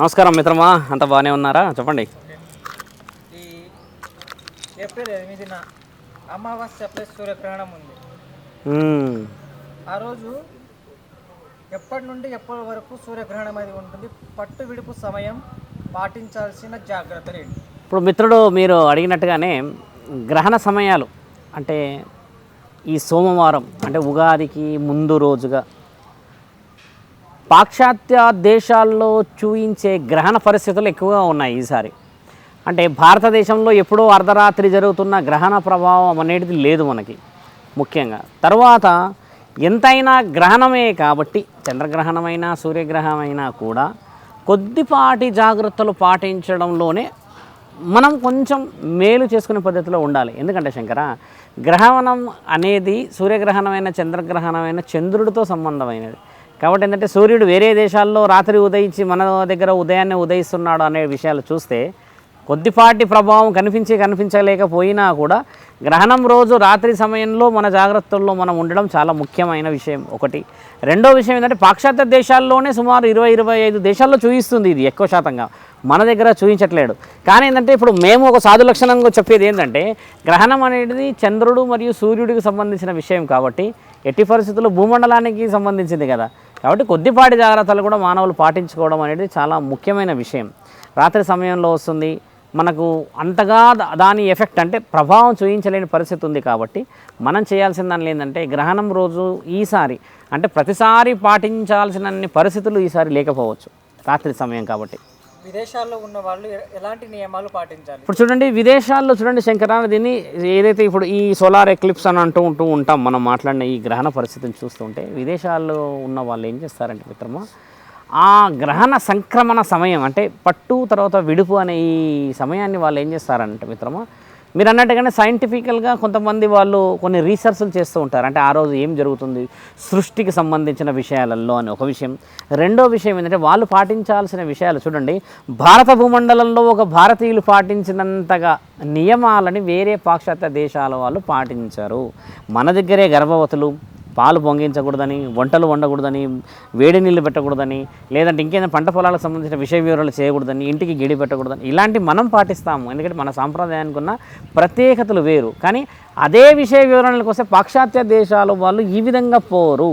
నమస్కారం. మిత్రమా అంత బాగానే ఉన్నారా? చెప్పండి. ఈ ఏప్రిల్ ఎనిమిదిన అమావాస్య ప్లస్ సూర్యగ్రహణం ఉంది. ఆ రోజు ఎప్పటి నుండి ఎప్పటి వరకు సూర్యగ్రహణం అనేది ఉంటుంది? పట్టు విడుపు సమయం పాటించాల్సిన జాగ్రత్తలు ఏంటి ఇప్పుడు మిత్రుడు మీరు అడిగినట్టుగానే గ్రహణ సమయాలు అంటే ఈ సోమవారం అంటే ఉగాదికి ముందు రోజుగా పాశ్చాత్య దేశాల్లో చూయించే గ్రహణ పరిస్థితులు ఎక్కువగా ఉన్నాయి ఈసారి. అంటే భారతదేశంలో ఎప్పుడో అర్ధరాత్రి జరుగుతున్న గ్రహణ ప్రభావం అనేది లేదు మనకి ముఖ్యంగా. తర్వాత ఎంతైనా గ్రహణమే కాబట్టి చంద్రగ్రహణమైనా సూర్యగ్రహణమైనా కూడా కొద్దిపాటి జాగ్రత్తలు పాటించడంలోనే మనం కొంచెం మేలు చేసుకునే పద్ధతిలో ఉండాలి. ఎందుకంటే శంకర గ్రహణం అనేది సూర్యగ్రహణమైన చంద్రగ్రహణమైన చంద్రుడితో సంబంధమైనది. కాబట్టి ఏంటంటే సూర్యుడు వేరే దేశాల్లో రాత్రి ఉదయించి మన దగ్గర ఉదయాన్నే ఉదయిస్తున్నాడు అనే విషయాలు చూస్తే కొద్దిపాటి ప్రభావం కనిపించి కనిపించలేకపోయినా కూడా గ్రహణం రోజు రాత్రి సమయంలో మన జాగ్రత్తల్లో మనం ఉండడం చాలా ముఖ్యమైన విషయం ఒకటి. రెండో విషయం ఏంటంటే పాశ్చాత్య దేశాల్లోనే సుమారు ఇరవై ఇరవై ఐదు దేశాల్లో చూపిస్తుంది ఇది ఎక్కువ శాతంగా. మన దగ్గర చూపించట్లేడు కానీ ఏంటంటే ఇప్పుడు మేము ఒక సాధు లక్షణంగా చెప్పేది ఏంటంటే గ్రహణం అనేది చంద్రుడు మరియు సూర్యుడికి సంబంధించిన విషయం కాబట్టి ఎట్టి పరిస్థితుల్లో భూమండలానికి సంబంధించింది కదా. కాబట్టి కొద్దిపాటి జాగ్రత్తలు కూడా మానవులు పాటించుకోవడం అనేది చాలా ముఖ్యమైన విషయం. రాత్రి సమయంలో వస్తుంది. మనకు అంతగా దాని ఎఫెక్ట్ అంటే ప్రభావం చూపించలేని పరిస్థితి ఉంది కాబట్టి మనం చేయాల్సిన దానిలో ఏంటంటే గ్రహణం రోజు ఈసారి అంటే ప్రతిసారి పాటించాల్సిన పరిస్థితులు ఈసారి లేకపోవచ్చు. రాత్రి సమయం కాబట్టి. విదేశాల్లో ఉన్న వాళ్ళు ఎలాంటి నియమాలు పాటించాలి? ఇప్పుడు చూడండి విదేశాల్లో చూడండి శంకరాన దీన్ని ఏదైతే ఇప్పుడు ఈ సోలార్ ఎక్లిప్స్ అని అంటూ ఉంటూ ఉంటాం మనం మాట్లాడిన ఈ గ్రహణ పరిస్థితిని చూస్తుంటే విదేశాల్లో ఉన్న వాళ్ళు ఏం చేస్తారంటే మిత్రమా ఆ గ్రహణ సంక్రమణ సమయం అంటే పట్టు తర్వాత విడుపు అనే ఈ సమయాన్ని వాళ్ళు ఏం చేస్తారంటే మిత్రమా మీరు అన్నట్టుగానే సైంటిఫికల్గా కొంతమంది వాళ్ళు కొన్ని రీసెర్చ్లు చేస్తూ ఉంటారు. అంటే ఆ రోజు ఏం జరుగుతుంది? సృష్టికి సంబంధించిన విషయాలలో అని ఒక విషయం. రెండో విషయం ఏంటంటే వాళ్ళు పాటించాల్సిన విషయాలు చూడండి. భారత భూమండలంలో ఒక భారతీయులు పాటించినంతగా నియమాలని వేరే పాశ్చాత్య దేశాల వాళ్ళు పాటించారు. మన దగ్గరే గర్భవతులు పాలు పొంగించకూడదని వంటలు వండకూడదని వేడి నీళ్ళు పెట్టకూడదని లేదంటే ఇంకేదైనా పంట పొలాలకు సంబంధించిన విషయ వివరాలు చేయకూడదని ఇంటికి గిడి పెట్టకూడదని ఇలాంటి మనం పాటిస్తాము. ఎందుకంటే మన సాంప్రదాయానికి ఉన్న ప్రత్యేకతలు వేరు. కానీ అదే విషయ వివరణలకు వస్తే పాశ్చాత్య దేశాలు వాళ్ళు ఈ విధంగా పోరు.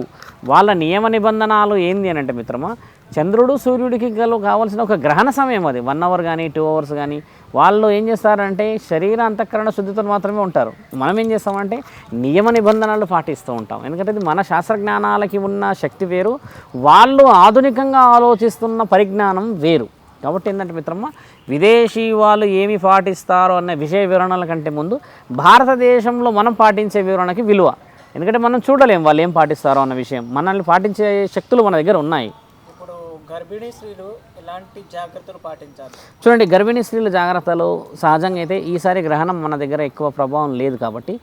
వాళ్ళ నియమ నిబంధనలు ఏంది అని అంటే మిత్రమా చంద్రుడు సూర్యుడికి గల కావాల్సిన ఒక గ్రహణ సమయం అది. వన్ అవర్ కానీ టూ అవర్స్ కానీ వాళ్ళు ఏం చేస్తారంటే శరీర అంతఃకరణ శుద్ధితో మాత్రమే ఉంటారు. మనం ఏం చేస్తామంటే నియమ నిబంధనలు పాటిస్తూ ఉంటాం. ఎందుకంటే ఇది మన శాస్త్రజ్ఞానాలకి ఉన్న శక్తి వేరు. వాళ్ళు ఆధునికంగా ఆలోచిస్తున్న పరిజ్ఞానం వేరు. కాబట్టి ఏంటంటే మిత్రమ్మ విదేశీ వాళ్ళు ఏమి పాటిస్తారో అన్న విషయ వివరణల కంటే ముందు భారతదేశంలో మనం పాటించే వివరణకి విలువ. ఎందుకంటే మనం చూడలేం వాళ్ళు ఏం పాటిస్తారో అన్న విషయం. మనల్ని పాటించే శక్తులు మన దగ్గర ఉన్నాయి. ఇప్పుడు గర్భిణీ స్త్రీలు ఎలాంటి జాగ్రత్తలు పాటించాలి? చూడండి గర్భిణీ స్త్రీల జాగ్రత్తలు సహజంగా అయితే ఈసారి గ్రహణం మన దగ్గర ఎక్కువ ప్రభావం లేదు కాబట్టి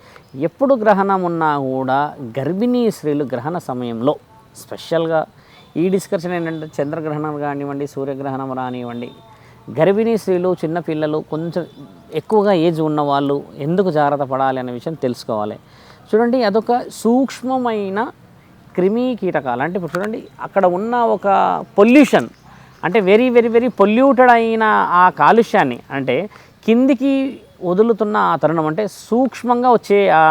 ఎప్పుడు గ్రహణం ఉన్నా కూడా గర్భిణీ స్త్రీలు గ్రహణ సమయంలో స్పెషల్గా ఈ డిస్కషన్ ఏంటంటే చంద్రగ్రహణం కానివ్వండి సూర్యగ్రహణం రానివ్వండి గర్భిణీ స్త్రీలు చిన్నపిల్లలు కొంచెం ఎక్కువగా ఏజ్ ఉన్న వాళ్ళు ఎందుకు జాగ్రత్త పడాలి అనే విషయం తెలుసుకోవాలి. చూడండి అదొక సూక్ష్మమైన క్రిమి కీటకాలు. అంటే ఇప్పుడు చూడండి అక్కడ ఉన్న ఒక పొల్యూషన్ అంటే వెరీ వెరీ వెరీ పొల్యూటెడ్ అయిన ఆ కాలుష్యాన్ని అంటే కిందికి వదులుతున్న ఆ తరుణం అంటే సూక్ష్మంగా వచ్చే ఆ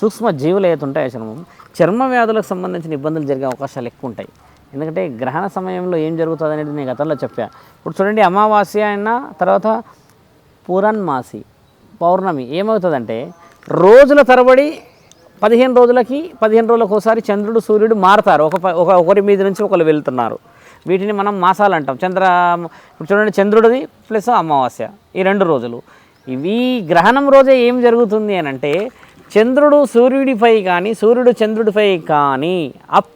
సూక్ష్మ జీవులు ఏదైతే ఉంటాయో చర్మం చర్మ వ్యాధులకు సంబంధించిన ఇబ్బందులు జరిగే అవకాశాలు ఎక్కువ ఉంటాయి. ఎందుకంటే గ్రహణ సమయంలో ఏం జరుగుతుంది అనేది నేను గతంలో చెప్పా. ఇప్పుడు చూడండి అమావాస్య అయినా తర్వాత పూరన్మాసి పౌర్ణమి ఏమవుతుందంటే రోజుల తరబడి పదిహేను రోజులకి పదిహేను రోజులకు ఒకసారి చంద్రుడు సూర్యుడు మారుతారు. ఒక ప- ఒక ఒకరి మీద నుంచి ఒకరు వెళ్తున్నారు. వీటిని మనం మాసాలు అంటాం చంద్ర ఇప్పుడు చూడండి చంద్రుడిది ప్లస్ అమావాస్య ఈ రెండు రోజులు. ఇవి గ్రహణం రోజే ఏం జరుగుతుంది అని అంటే చంద్రుడు సూర్యుడిపై కానీ సూర్యుడు చంద్రుడిపై కానీ అప్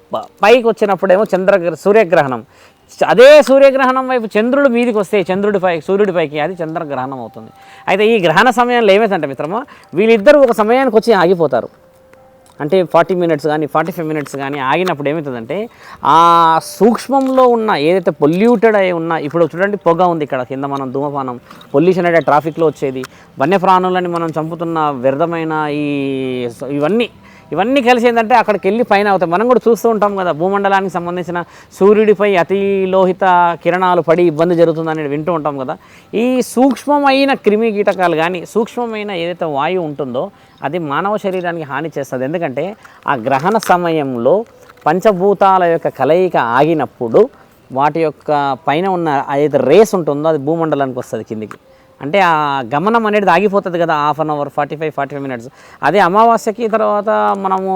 పైకి వచ్చినప్పుడేమో చంద్ర సూర్యగ్రహణం. అదే సూర్యగ్రహణం వైపు చంద్రుడు మీదికి వస్తే చంద్రుడిపై సూర్యుడిపైకి అది చంద్రగ్రహణం అవుతుంది. అయితే ఈ గ్రహణ సమయంలో ఏమైందంటే మిత్రమా వీళ్ళిద్దరూ ఒక సమయానికి వచ్చి ఆగిపోతారు. అంటే ఫార్టీ మినిట్స్ కానీ ఫార్టీ ఫైవ్ మినిట్స్ కానీ ఆగినప్పుడు ఏమవుతుందంటే ఆ సూక్ష్మంలో ఉన్న ఏదైతే పొల్యూటెడ్ అయి ఉన్న ఇప్పుడు చూడండి పొగ ఉంది ఇక్కడ కింద మనం ధూమపానం పొల్యూషన్ అంటే ట్రాఫిక్లో వచ్చేది. వన్యప్రాణులని మనం చంపుతున్న వ్యర్థమైన ఈ ఇవన్నీ ఇవన్నీ కలిసి ఏంటంటే అక్కడికి వెళ్ళి పైన అవుతాయి. మనం కూడా చూస్తూ ఉంటాం కదా భూమండలానికి సంబంధించిన సూర్యుడిపై అతి లోహిత కిరణాలు పడి ఇబ్బంది జరుగుతుందని వింటూ ఉంటాం కదా. ఈ సూక్ష్మమైన క్రిమి కీటకాలు కానీ సూక్ష్మమైన ఏదైతే వాయువు ఉంటుందో అది మానవ శరీరానికి హాని చేస్తుంది. ఎందుకంటే ఆ గ్రహణ సమయంలో పంచభూతాల యొక్క కలయిక ఆగినప్పుడు వాటి యొక్క పైన ఉన్న ఏదైతే రేస్ ఉంటుందో అది భూమండలానికి వస్తుంది కిందికి. అంటే ఆ గమనం అనేది ఆగిపోతుంది కదా half an hour forty five forty five minutes అదే అమావాస్యకి తర్వాత మనము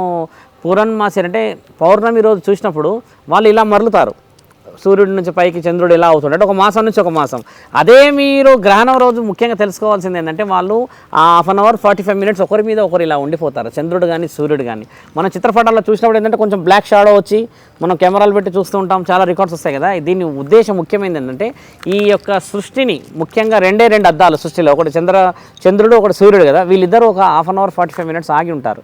పూర్ణమాసి అంటే పౌర్ణమి రోజు చూసినప్పుడు వాళ్ళు ఇలా మరలుతారు. సూర్యుడి నుంచి పైకి చంద్రుడు ఎలా అవుతుండే. అంటే ఒక మాసం నుంచి ఒక మాసం. అదే మీరు గ్రహణం రోజు ముఖ్యంగా తెలుసుకోవాల్సింది ఏంటంటే వాళ్ళు half an hour forty five minutes ఒకరి మీద ఒకరు ఇలా ఉండిపోతారు. చంద్రుడు కానీ సూర్యుడు కానీ మనం చిత్రపటాల్లో చూసినప్పుడు ఏంటంటే కొంచెం బ్లాక్ షాడో వచ్చి మనం కెమెరాలు పెట్టి చూస్తూ ఉంటాం. చాలా రికార్డ్స్ వస్తాయి కదా. దీని ఉద్దేశం ముఖ్యమైనది ఏంటంటే ఈ యొక్క సృష్టిని ముఖ్యంగా రెండే రెండు అద్దాలు సృష్టిలో. ఒకటి చంద్ర చంద్రుడు ఒకటి సూర్యుడు కదా. వీళ్ళిద్దరూ ఒక half an hour forty five minutes ఆగి ఉంటారు.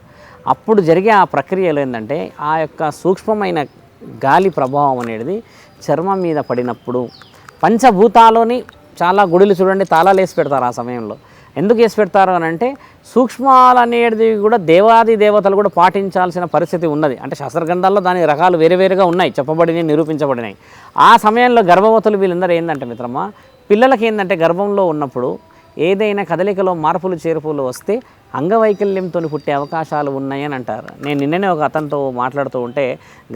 అప్పుడు జరిగే ఆ ప్రక్రియలో ఏంటంటే ఆ యొక్క సూక్ష్మమైన గాలి ప్రభావం అనేది చర్మం మీద పడినప్పుడు పంచభూతాలోని చాలా గుడులు చూడండి తాళాలు వేసి పెడతారు ఆ సమయంలో. ఎందుకు వేసి పెడతారు అని అంటే సూక్ష్మాలు అనేది కూడా దేవాది దేవతలు కూడా పాటించాల్సిన పరిస్థితి ఉన్నది. అంటే శాస్త్రగ్రంథాల్లో దాని రకాలు వేరే వేరుగా ఉన్నాయి చెప్పబడినవి నిరూపించబడినాయి ఆ సమయంలో గర్భవతులు వీళ్ళందరూ ఏంటంటే మిత్రమా పిల్లలకి ఏంటంటే గర్భంలో ఉన్నప్పుడు ఏదైనా కదలికలో మార్పులు చేర్పులు వస్తే అంగవైకల్యంతో పుట్టే అవకాశాలు ఉన్నాయని అంటారు. నేను నిన్ననే ఒక అతనితో మాట్లాడుతూ ఉంటే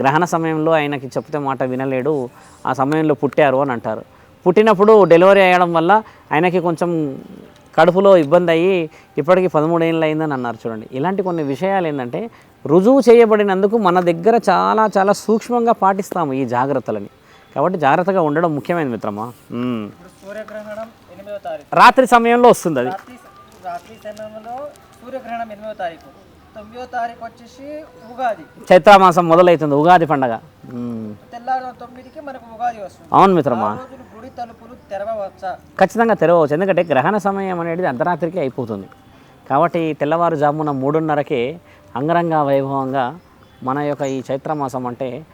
గ్రహణ సమయంలో ఆయనకి చెప్తే మాట వినలేడు ఆ సమయంలో పుట్టారు అని అంటారు. పుట్టినప్పుడు డెలివరీ అయ్యడం వల్ల ఆయనకి కొంచెం కడుపులో ఇబ్బంది అయ్యి ఇప్పటికి పదమూడేళ్ళు అయిందని అన్నారు చూడండి. ఇలాంటి కొన్ని విషయాలు ఏంటంటే రుజువు చేయబడినందుకు మన దగ్గర చాలా చాలా సూక్ష్మంగా పాటిస్తాము ఈ జాగ్రత్తలని. కాబట్టి జాగ్రత్తగా ఉండడం ముఖ్యమైన మిత్రమా? రాత్రి సమయంలో వస్తుంది అది. రాత్రి సమయంలో సూర్యగ్రహణం ఎనిమిదో తారీఖు. తొమ్మిదో తారీఖు వచ్చేసి ఉగాది. చైత్రమాసం మొదలవుతుంది ఉగాది పండగ. మ్మ్. తెల్లారు తొమ్మిదికి మనకు ఉగాది వస్తుంది. అవును మిత్రమా? గుడి తలుపులు తెరవవచ్చా ఖచ్చితంగా తెరవచ్చు ఎందుకంటే గ్రహణ సమయం అనేది అర్ధరాత్రికి అయిపోతుంది. కాబట్టి తెల్లవారుజామున మూడున్నరకే అంగరంగ వైభవంగా మన యొక్క ఈ చైత్రమాసం అంటే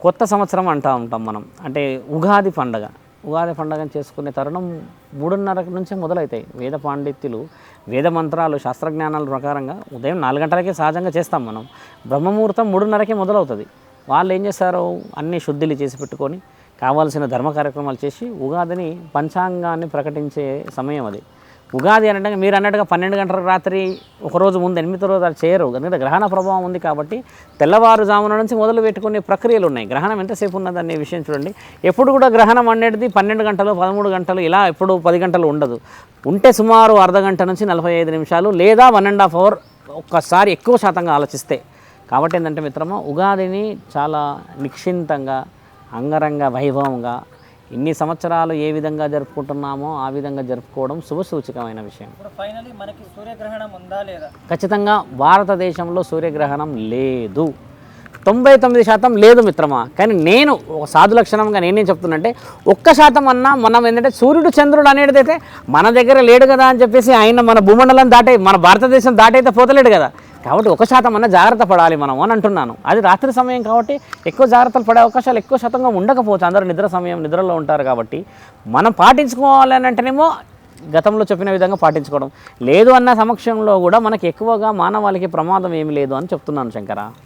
కొత్త సంవత్సరం అంటూ ఉంటాం మనం. అంటే ఉగాది పండగ. ఉగాది పండగను చేసుకునే తరుణం మూడున్నర నుంచే మొదలవుతాయి. వేద పాండిత్యులు వేద మంత్రాలు శాస్త్రజ్ఞానాల ప్రకారంగా ఉదయం నాలుగు గంటలకే సహజంగా చేస్తాం మనం. బ్రహ్మముహూర్తం మూడున్నరకే మొదలవుతుంది. వాళ్ళు ఏం చేస్తారు అన్ని శుద్ధిలు చేసి పెట్టుకొని కావాల్సిన ధర్మ కార్యక్రమాలు చేసి ఉగాదిని పంచాంగాన్ని ప్రకటించే సమయం అది. ఉగాది అనగా మీరు అన్నట్టుగా పన్నెండు గంటల రాత్రి ఒకరోజు ముందు ఎనిమిది రోజు అది చేయరు. ఎందుకంటే గ్రహణ ప్రభావం ఉంది కాబట్టి తెల్లవారుజామున నుంచి మొదలు పెట్టుకునే ప్రక్రియలు ఉన్నాయి. గ్రహణం ఎంతసేపు ఉన్నది అనే విషయం చూడండి. ఎప్పుడు కూడా గ్రహణం అనేది పన్నెండు గంటలు పదమూడు గంటలు ఇలా ఎప్పుడు పది గంటలు ఉండదు. ఉంటే సుమారు అర్ధ గంట నుంచి నలభై ఐదు నిమిషాలు లేదా వన్ అండ్ హాఫ్ అవర్ ఒక్కసారి ఎక్కువ శాతంగా ఆలోచిస్తే. కాబట్టి ఏంటంటే మిత్రమా ఉగాదిని చాలా నిక్షింతంగా అంగరంగ వైభవంగా ఇన్ని సంవత్సరాలు ఏ విధంగా జరుపుకుంటున్నామో ఆ విధంగా జరుపుకోవడం శుభసూచకమైన విషయం. ఫైనలీ మనకి సూర్యగ్రహణం ఉందా లేదా? ఖచ్చితంగా భారతదేశంలో సూర్యగ్రహణం లేదు. తొంభై తొమ్మిది శాతం లేదు మిత్రమా? కానీ నేను ఒక సాధు లక్షణంగా నేనేం చెప్తున్నంటే ఒక్క శాతం అన్నా మనం ఏంటంటే సూర్యుడు చంద్రుడు అనేది అయితే మన దగ్గర లేడు కదా అని చెప్పేసి ఆయన మన భూమండలం దాటే మన భారతదేశం దాటైతే పోతలేడు కదా. కాబట్టి ఒక శాతం అన్న జాగ్రత్త పడాలి మనం అని అంటున్నాను. అది రాత్రి సమయం కాబట్టి ఎక్కువ జాగ్రత్తలు పడే అవకాశాలు ఎక్కువ శాతంగా ఉండకపోవచ్చు. అందరూ నిద్ర సమయం నిద్రలో ఉంటారు కాబట్టి మనం పాటించుకోవాలి అని అంటేనేమో గతంలో చెప్పిన విధంగా పాటించుకోవడం. లేదు అన్న సమక్షంలో కూడా మనకి ఎక్కువగా మానవాళికి ప్రమాదం ఏమీ లేదు అని చెప్తున్నాను శంకర.